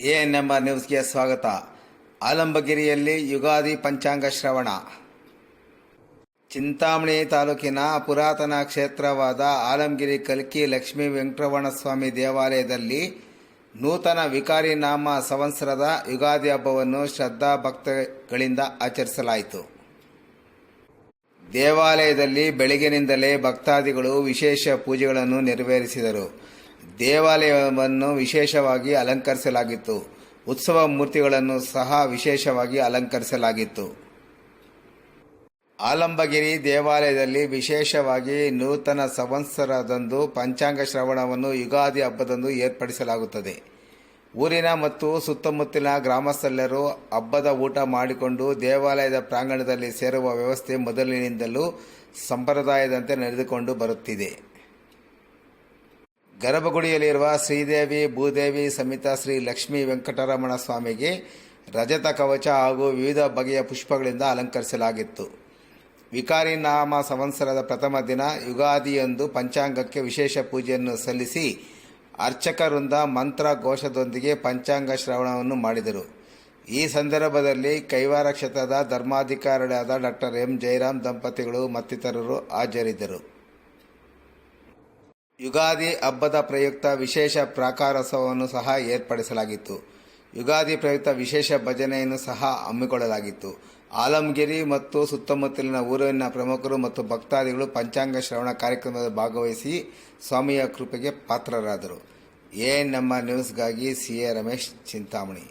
ಎಎನ್ಎಂಬ ನ್ಯೂಸ್ಗೆ ಸ್ವಾಗತ. ಆಲಂಬಗಿರಿಯಲ್ಲಿ ಯುಗಾದಿ ಪಂಚಾಂಗ ಶ್ರವಣ. ಚಿಂತಾಮಣಿ ತಾಲೂಕಿನ ಪುರಾತನ ಕ್ಷೇತ್ರವಾದ ಆಲಂಗಿರಿ ಕಲ್ಕಿ ಲಕ್ಷ್ಮೀ ವೆಂಕಟರಮಣ ಸ್ವಾಮಿ ದೇವಾಲಯದಲ್ಲಿ ನೂತನ ವಿಕಾರಿ ನಾಮ ಸಂವತ್ಸರದ ಯುಗಾದಿ ಹಬ್ಬವನ್ನು ಶ್ರದ್ಧಾ ಭಕ್ತಗಳಿಂದ ಆಚರಿಸಲಾಯಿತು. ದೇವಾಲಯದಲ್ಲಿ ಬೆಳಗಿನಿಂದಲೇ ಭಕ್ತಾದಿಗಳು ವಿಶೇಷ ಪೂಜೆಗಳನ್ನು ನೆರವೇರಿಸಿದರು. ದೇವಾಲಯವನ್ನು ವಿಶೇಷವಾಗಿ ಅಲಂಕರಿಸಲಾಗಿತ್ತು. ಉತ್ಸವ ಮೂರ್ತಿಗಳನ್ನು ಸಹ ವಿಶೇಷವಾಗಿ ಅಲಂಕರಿಸಲಾಗಿತ್ತು. ಆಲಂಬಗಿರಿ ದೇವಾಲಯದಲ್ಲಿ ವಿಶೇಷವಾಗಿ ನೂತನ ಸಂವತ್ಸರದಂದು ಪಂಚಾಂಗ ಶ್ರವಣವನ್ನು ಯುಗಾದಿ ಹಬ್ಬದಂದು ಏರ್ಪಡಿಸಲಾಗುತ್ತದೆ. ಊರಿನ ಮತ್ತು ಸುತ್ತಮುತ್ತಲಿನ ಗ್ರಾಮಸ್ಥರೆಲ್ಲರೂ ಹಬ್ಬದ ಊಟ ಮಾಡಿಕೊಂಡು ದೇವಾಲಯದ ಪ್ರಾಂಗಣದಲ್ಲಿ ಸೇರುವ ವ್ಯವಸ್ಥೆ ಮೊದಲಿನಿಂದಲೂ ಸಂಪ್ರದಾಯದಂತೆ ನಡೆದುಕೊಂಡು ಬರುತ್ತಿದೆ. ಗರ್ಭಗುಡಿಯಲ್ಲಿರುವ ಶ್ರೀದೇವಿ, ಭೂದೇವಿ ಸಮಿತ ಶ್ರೀ ಲಕ್ಷ್ಮೀ ವೆಂಕಟರಮಣ ಸ್ವಾಮಿಗೆ ರಜತ ಕವಚ ಹಾಗೂ ವಿವಿಧ ಬಗೆಯ ಪುಷ್ಪಗಳಿಂದ ಅಲಂಕರಿಸಲಾಗಿತ್ತು. ವಿಕಾರಿ ನಾಮ ಸಂವತ್ಸರದ ಪ್ರಥಮ ದಿನ ಯುಗಾದಿಯಂದು ಪಂಚಾಂಗಕ್ಕೆ ವಿಶೇಷ ಪೂಜೆಯನ್ನು ಸಲ್ಲಿಸಿ ಅರ್ಚಕರಿಂದ ಮಂತ್ರ ಘೋಷದೊಂದಿಗೆ ಪಂಚಾಂಗ ಶ್ರವಣವನ್ನು ಮಾಡಿದರು. ಈ ಸಂದರ್ಭದಲ್ಲಿ ಕೈವಾರ ಕ್ಷೇತ್ರದ ಧರ್ಮಾಧಿಕಾರಿಗಳಾದ ಡಾಕ್ಟರ್ ಎಂ. ಜಯರಾಮ್ ದಂಪತಿಗಳು ಮತ್ತಿತರರು ಹಾಜರಿದ್ದರು. ಯುಗಾದಿ ಹಬ್ಬದ ಪ್ರಯುಕ್ತ ವಿಶೇಷ ಪ್ರಾಕಾರೋತ್ಸವವನ್ನು ಸಹ ಏರ್ಪಡಿಸಲಾಗಿತ್ತು. ಯುಗಾದಿ ಪ್ರಯುಕ್ತ ವಿಶೇಷ ಭಜನೆಯನ್ನು ಸಹ ಹಮ್ಮಿಕೊಳ್ಳಲಾಗಿತ್ತು. ಆಲಂಗಿರಿ ಮತ್ತು ಸುತ್ತಮುತ್ತಲಿನ ಊರಿನ ಪ್ರಮುಖರು ಮತ್ತು ಭಕ್ತಾದಿಗಳು ಪಂಚಾಂಗ ಶ್ರವಣ ಕಾರ್ಯಕ್ರಮದಲ್ಲಿ ಭಾಗವಹಿಸಿ ಸ್ವಾಮಿಯ ಕೃಪೆಗೆ ಪಾತ್ರರಾದರು. ಎ ನಮ್ಮ ನ್ಯೂಸ್ಗಾಗಿ ಸಿ ಎ ರಮೇಶ್ ಚಿಂತಾಮಣಿ.